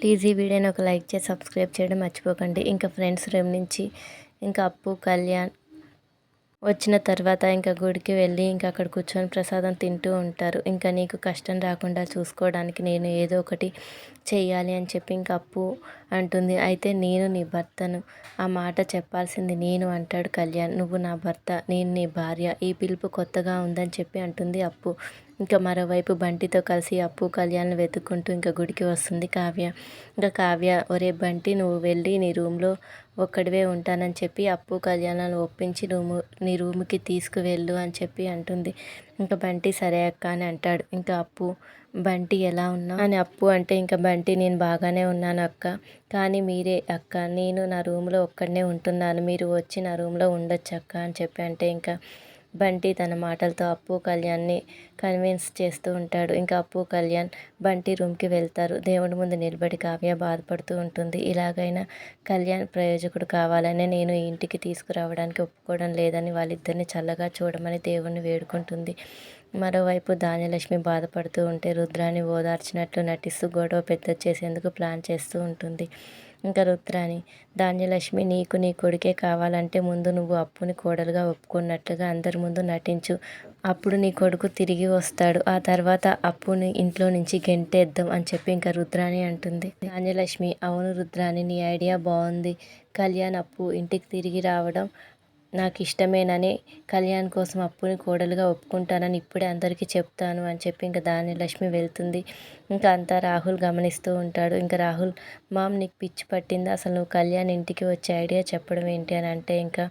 Please ఈ వీడియోని ఒక లైక్ చేసి సబ్స్క్రైబ్ చేయడం మర్చిపోకండి. ఇంకా ఫ్రెండ్స్ రేపు నుంచి ఇంకా అప్పు కళ్యాణ్ వచ్చిన తర్వాత ఇంకా గుడికి వెళ్ళి ఇంకా అక్కడ కూర్చొని ప్రసాదం తింటూ ఉంటారు. ఇంకా నీకు కష్టం రాకుండా చూసుకోవడానికి నేను ఏదో ఒకటి చేయాలి అని చెప్పి ఇంకా అప్పు అంటుంది. అయితే నేను నీ భర్తను ఆ మాట చెప్పాల్సింది నేను అంటాడు కళ్యాణ్. నువ్వు నా భర్త నేను నీ భార్య. ఈ పిలుపు కొత్తగా ఉందని చెప్పి అంటుంది అప్పు. ఇంకా మరోవైపు బంటితో కలిసి అప్పు కళ్యాణ్ వెతుక్కుంటూ ఇంకా గుడికి వస్తుంది కావ్య. ఇంకా కావ్య ఒరే బంటి నువ్వు వెళ్ళి నీ రూమ్లో ఒక్కడివే ఉంటానని చెప్పి అప్పు కళ్యాణాన్ని ఒప్పించి రూము నీ రూమ్కి తీసుకువెళ్ళు అని చెప్పి అంటుంది. ఇంకా బంటి సరే అక్క అని అంటాడు. ఇంకా అప్పు బంటి ఎలా ఉన్నా అని అప్పు అంటే ఇంకా బంటి నేను బాగానే ఉన్నాను అక్క. కానీ మీరే అక్క నేను నా రూమ్లో ఒక్కడనే ఉంటున్నాను. మీరు వచ్చి నా రూమ్లో ఉండొచ్చు అక్క అని చెప్పి అంటే ఇంకా బంటి తన మాటలతో అప్పు కళ్యాణ్ని కన్విన్స్ చేస్తూ ఉంటాడు. ఇంకా అప్పు కళ్యాణ్ బంటి రూమ్కి వెళ్తారు. దేవుడి ముందు నిలబడి కావ్య బాధపడుతూ ఉంటుంది. ఇలాగైనా కళ్యాణ్ ప్రయోజకుడు కావాలని నేను ఇంటికి తీసుకురావడానికి ఒప్పుకోవడం లేదని వాళ్ళిద్దరిని చల్లగా చూడమని దేవుణ్ణి వేడుకుంటుంది. మరోవైపు ధాన్యలక్ష్మి బాధపడుతూ ఉంటే రుద్రాన్ని ఓదార్చినట్లు నటిస్తూ గొడవ పెద్ద చేసేందుకు ప్లాన్ చేస్తూ ఉంటుంది. ఇంకా రుద్రాని ధాన్యలక్ష్మి నీకు నీ కొడుకే కావాలంటే ముందు నువ్వు అప్పుని కోడలుగా ఒప్పుకున్నట్లుగా అందరి ముందు నటించు. అప్పుడు నీ కొడుకు తిరిగి వస్తాడు. ఆ తర్వాత అప్పుని ఇంట్లో నుంచి గెంటేద్దాం అని చెప్పి ఇంకా రుద్రాని అంటుంది. ధాన్యలక్ష్మి అవును రుద్రాని నీ ఐడియా బాగుంది కళ్యాణ్ అప్పు ఇంటికి తిరిగి రావడం నాకు ఇష్టమేనని కళ్యాణ్ కోసం అప్పుని కోడలుగా ఒప్పుకుంటానని ఇప్పుడే అందరికీ చెప్తాను అని చెప్పి ఇంకా దాని లక్ష్మి వెళ్తుంది. ఇంకా అంతా రాహుల్ గమనిస్తూ ఉంటాడు. ఇంకా రాహుల్ మామ్ నీకు పిచ్చి పట్టింది? అసలు నువ్వు కళ్యాణ్ ఇంటికి వచ్చే ఐడియా చెప్పడం ఏంటి? అని అంటే ఇంకా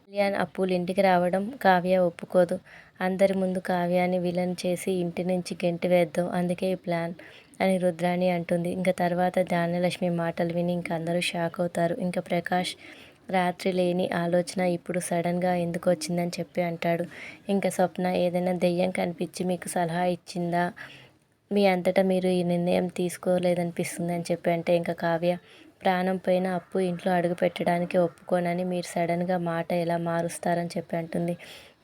కళ్యాణ్ అప్పులు ఇంటికి రావడం కావ్య ఒప్పుకోదు. అందరి ముందు కావ్యాన్ని విలన్ చేసి ఇంటి నుంచి గెంటి వేద్దాం. అందుకే ఈ ప్లాన్ అని రుద్రాణి అంటుంది. ఇంకా తర్వాత ధాన్యలక్ష్మి మాటలు విని ఇంకా అందరూ షాక్ అవుతారు. ఇంకా ప్రకాష్ రాత్రి లేని ఆలోచన ఇప్పుడు సడన్గా ఎందుకు వచ్చిందని చెప్పి అంటాడు. ఇంకా స్వప్న ఏదైనా దెయ్యం కనిపించి మీకు సలహా ఇచ్చిందా? మీ అంతటా మీరు ఈ నిర్ణయం తీసుకోలేదనిపిస్తుంది అని చెప్పి అంటే ఇంకా కావ్య ప్రాణం పైన అప్పు ఇంట్లో అడుగు పెట్టడానికి ఒప్పుకోనని మీరు సడన్గా మాట ఎలా మారుస్తారని చెప్పి అంటుంది.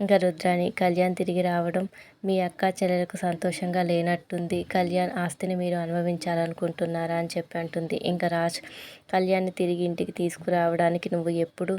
ఇంకా రుద్రాణి కళ్యాణ్ తిరిగి రావడం మీ అక్క చెల్లెలకు సంతోషంగా లేనట్టుంది. కళ్యాణ్ ఆస్తిని మీరు అనుభవించాలనుకుంటున్నారా అని చెప్పి అంటుంది. ఇంకా రాజ్ కళ్యాణ్ని తిరిగి ఇంటికి తీసుకురావడానికి నువ్వు ఎప్పుడు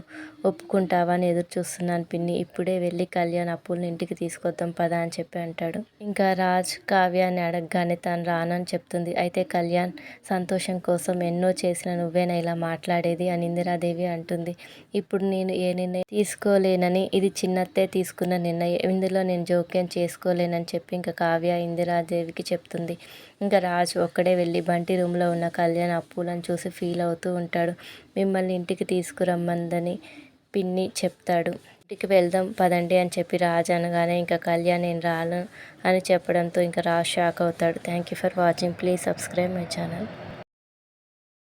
ఒప్పుకుంటావా అని ఎదురు చూస్తున్నాను పిన్ని. ఇప్పుడే వెళ్ళి కళ్యాణ్ అప్పుల్ని ఇంటికి తీసుకొద్దాం పదా అని చెప్పి అంటాడు. ఇంకా రాజ్ కావ్యాన్ని అడగగానే తను రానని చెప్తుంది. అయితే కళ్యాణ్ సంతోషం కోసం ఎన్నో చేసిన నువ్వేనా ఇలా మాట్లాడేది అని ఇందిరాదేవి అంటుంది. ఇప్పుడు నేను ఏ నిర్ణయం తీసుకోలేనని ఇది చిన్నత్తే తీసుకు తీసుకున్న నిర్ణయం ఇందులో నేను జోక్యం చేసుకోలేనని చెప్పి ఇంకా కావ్య ఇందిరాదేవికి చెప్తుంది. ఇంకా రాజు ఒక్కడే వెళ్ళి బంటి రూమ్లో ఉన్న కళ్యాణ్ అప్పులను చూసి ఫీల్ అవుతూ ఉంటాడు. మిమ్మల్ని ఇంటికి తీసుకురమ్మందని పిన్ని చెప్తాడు. ఇంటికి వెళ్దాం పదండి అని చెప్పి రాజు అనగానే ఇంకా కళ్యాణ్ నేను రాను అని చెప్పడంతో ఇంకా రాజు షాక్ అవుతాడు. Thank you for watching. Please subscribe my channel.